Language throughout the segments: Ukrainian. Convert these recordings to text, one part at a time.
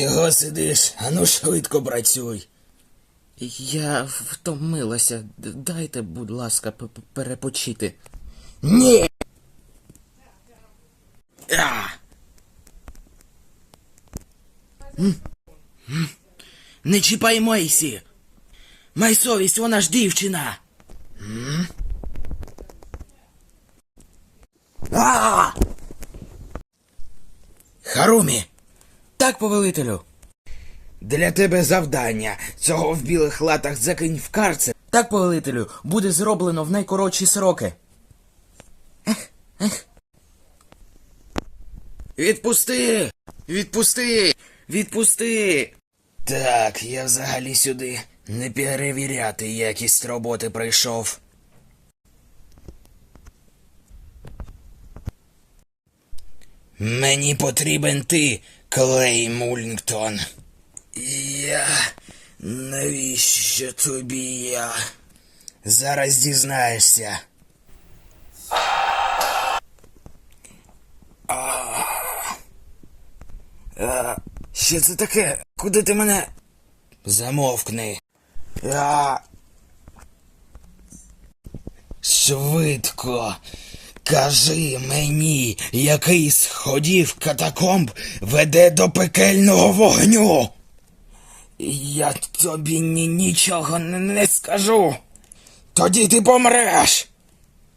Чого сидиш? Ану швидко працюй. Я втомилася. Дайте, будь ласка, перепочити. Ні. А. Не чіпай Мейсі. Май совість, вона ж дівчина. А! Харумі. Так, повелителю. Для тебе завдання. Цього в білих латах закинь в карцер. Так, повелителю, буде зроблено в найкоротші сроки. Відпусти! Відпусти! Відпусти! Так, я взагалі сюди не перевіряти якість роботи прийшов. Мені потрібен ти, Клей Мулінгтон. Я. Навіщо тобі я? Зараз дізнаєшся. А, що це таке? Куди ти мене? Замовкни. Я... Швидко. Кажи мені, який з ходів катакомб веде до пекельного вогню. Я тобі ні нічого не, скажу. Тоді ти помреш.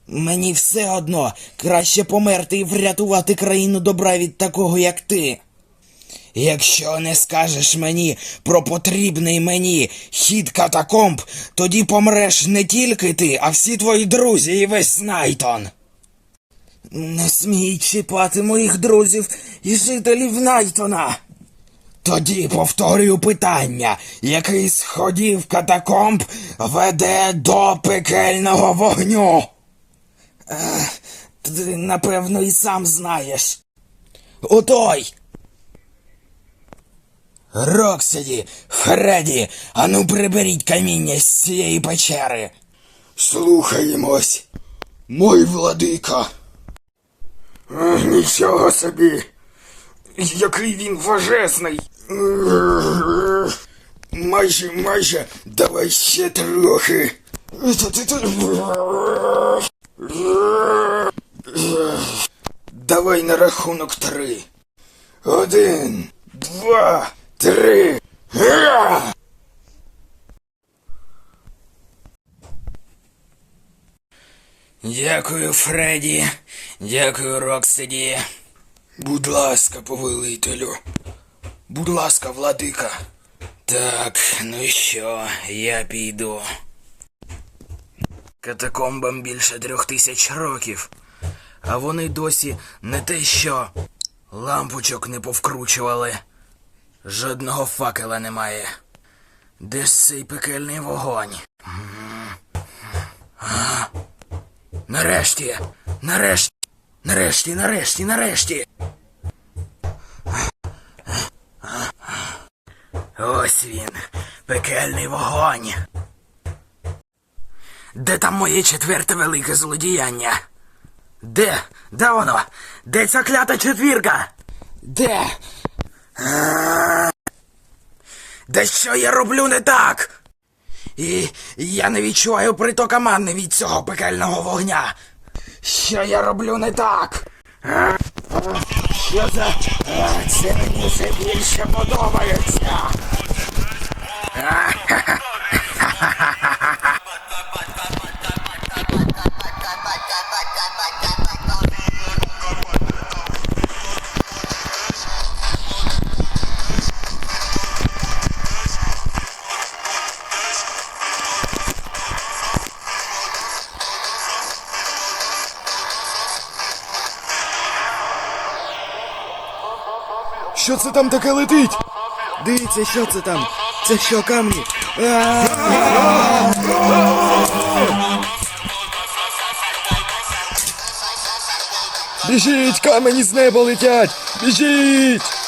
Мені все одно краще померти і врятувати країну добра від такого, як ти. Якщо не скажеш мені про потрібний мені хід катакомб, тоді помреш не тільки ти, а всі твої друзі і весь Найтон. Не смій чіпати моїх друзів і жителів Найтона. Тоді повторюю питання, який з ходів катакомб веде до пекельного вогню. Ех, ти, напевно, і сам знаєш. Отой. Роксиді, Фредді, ану приберіть каміння з цієї печери. Слухаємось, мой владика. Нічого собі. Який він важесний. Майже, майже, давай ще трохи. Давай на рахунок три. Один, два, три. Дякую, Фредді. Дякую, Роксиді. Будь ласка, повелителю. Будь ласка, владика. Так, ну що, я піду. Катакомбам більше трьох тисяч років. А вони досі не те що лампочок не повкручували. Жодного факела немає. Де ж цей пекельний вогонь? А? Нарешті! Нарешті! Нарешті, нарешті, нарешті! Ось він, пекельний вогонь. Де там моє четверте велике злодіяння? Де? Де воно? Де ця клята четвірка? Де? Де що я роблю не так? І я не відчуваю притока манни від цього пекельного вогня. Що я роблю не так? Що за... Це мені все більше подобається. Що це там таке летить? Дивіться, що це там? Це що, камні? Біжіть, камені з неба летять! Біжіть!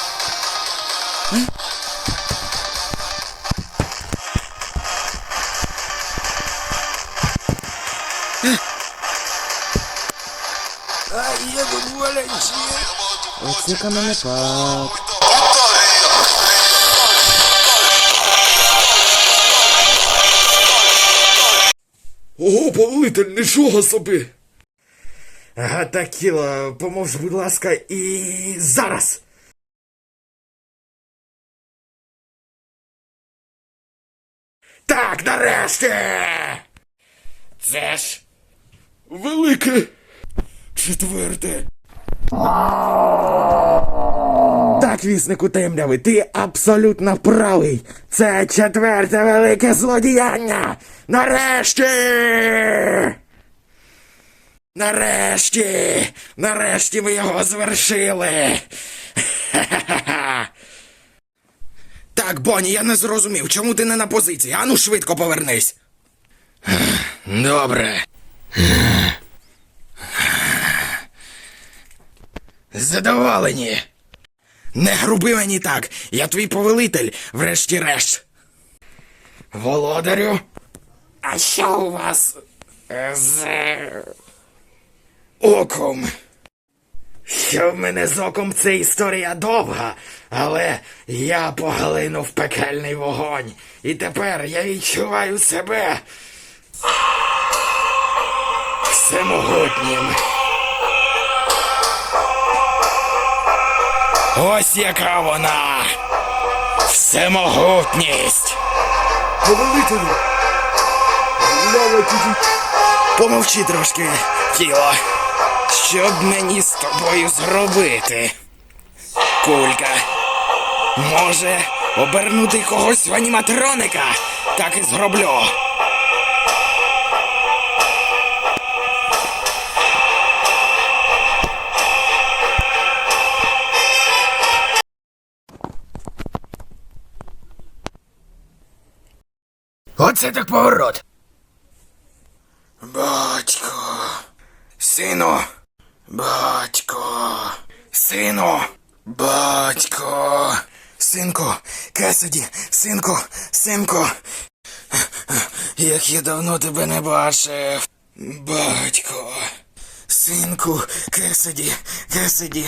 Сиками не пак. Ого, повелитель, нічого собі! Гатакіла, помовж, будь ласка, і зараз! Так, нарешті! Це ж велике четверте так, віснику темряви, ти абсолютно правий. Це четверте велике злодіяння. Нарешті. Нарешті. Нарешті ви його звершили. Так, Бонні, я не зрозумів, чому ти не на позиції? Ану швидко повернись. Добре. Задоволені. Не груби мені так, я твій повелитель, врешті-решт. Володарю. А що у вас з оком? Що в мене з оком це історія довга, але я поглинув пекельний вогонь, і тепер я відчуваю себе всемогутнім. Ось яка вона. Всемогутність. Повелителю. Помовчи трошки, тіло. Що б мені з тобою зробити? Кулька. Може, обернути когось в аніматроника? Так і зроблю. Оце так поворот. Батько. Сину. Батько. Сину. Батько. Синку. Кесиді. Синку. Синку. Як я давно тебе не бачив. Батько. Синку. Кесиді. Кесиді.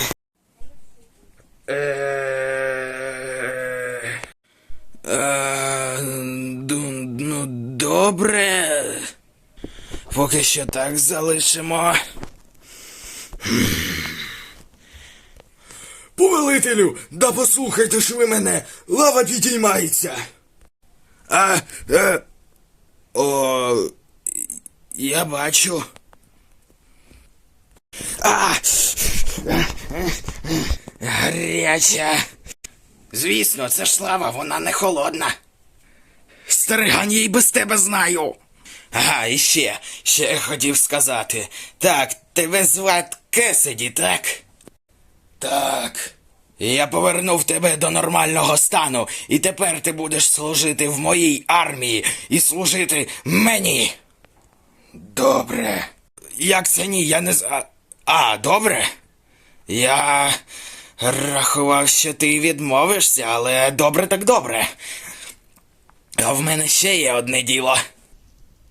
Е... Е, ду- ну, добре. Поки що так залишимо. Повелителю, да послухайте ж ви мене, лава підіймається. А, е, о, я бачу. А, гаряча. Звісно, це ж лава, вона не холодна. Стерегань я й без тебе знаю. Ага, і ще, ще хотів сказати. Так, тебе звати Кесиді, так? Так. Я повернув тебе до нормального стану, і тепер ти будеш служити в моїй армії і служити мені. Добре. Як це ні, я не з. А добре? Я рахував, що ти відмовишся, але добре так добре. А в мене ще є одне діло.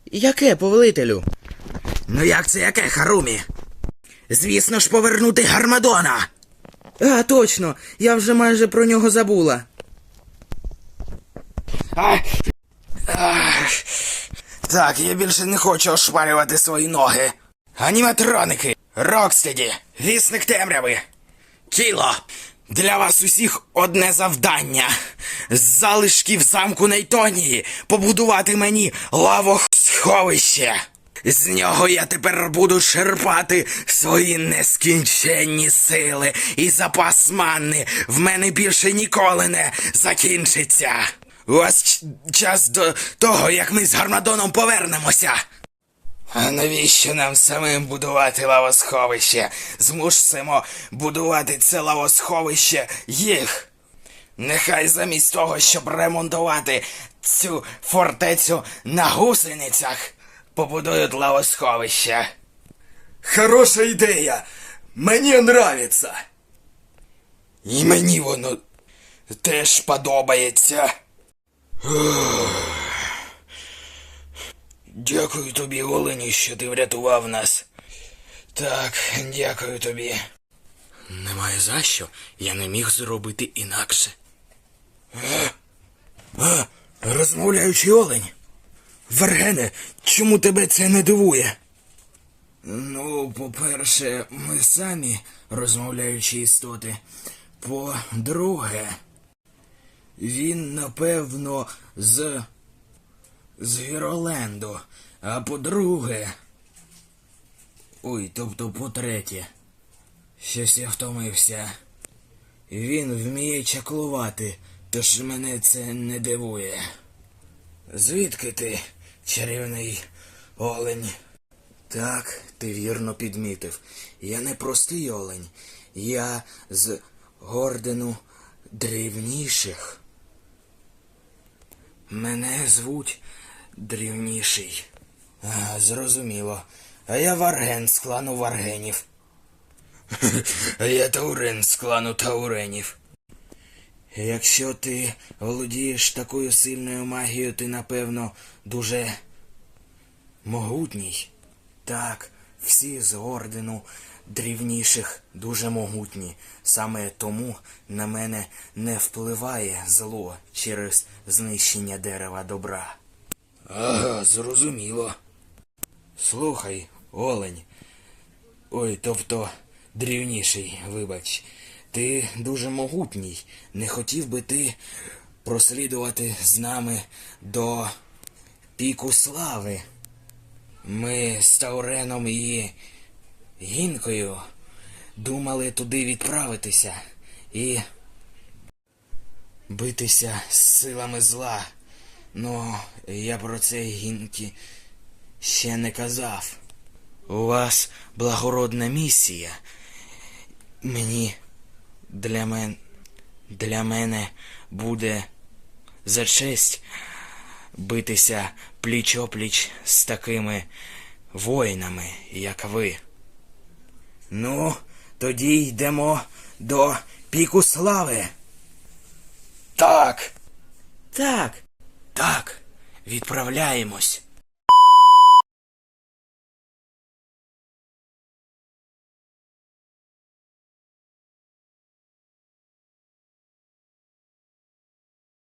Яке, повелителю? Ну як це яке, Харумі? Звісно ж, повернути Гармадона. А, точно, я вже майже про нього забула. А, ах. Так, я більше не хочу ошпарювати свої ноги. Аніматроники, Рокстеді, вісник темряви. Тіло. Для вас усіх одне завдання. З залишків замку Нейтонії побудувати мені лавосховище. З нього я тепер буду черпати свої нескінченні сили, і запас манни в мене більше ніколи не закінчиться. Ось ч- час до того, як ми з Гармадоном повернемося. А навіщо нам самим будувати лавосховище? Змусимо будувати це лавосховище їх. Нехай замість того, щоб ремонтувати цю фортецю на гусеницях, побудують лавосховище. Хороша ідея. Мені нравиться. І мені воно теж подобається. Дякую тобі, Олені, що ти врятував нас. Так, дякую тобі. Немає за що. Я не міг зробити інакше. А, а, розмовляючий олень. Вергене, чому тебе це не дивує? Ну, по-перше, ми самі розмовляючі істоти. По-друге, він, напевно, з. З Гіроленду. А по-друге. Ой, тобто по-третє. Щось я втомився. Він вміє чаклувати, тож мене це не дивує. Звідки ти, чарівний олень? Так, ти вірно підмітив. Я не простий олень. Я з гордену дрівніших. Мене звуть дрівніший. А, зрозуміло. А я Варген з клану Варгенів. А я Таурен з клану Тауренів. Якщо ти володієш такою сильною магією, ти, напевно, дуже могутній. Так, всі з ордену дрівніших дуже могутні. Саме тому на мене не впливає зло через знищення дерева добра. Ага, зрозуміло. Слухай, олень. Ой, тобто дрівніший, вибач. Ти дуже могутній. Не хотів би ти прослідувати з нами до піку слави. Ми з Тауреном і Гінкою думали туди відправитися і битися з силами зла. Ну, я про це Гінкі ще не казав. У вас благородна місія. Мені для мен для мене буде за честь битися пліч-опліч з такими воїнами, як ви. Ну, тоді йдемо до піку слави. Так. Так, Так, відправляємось.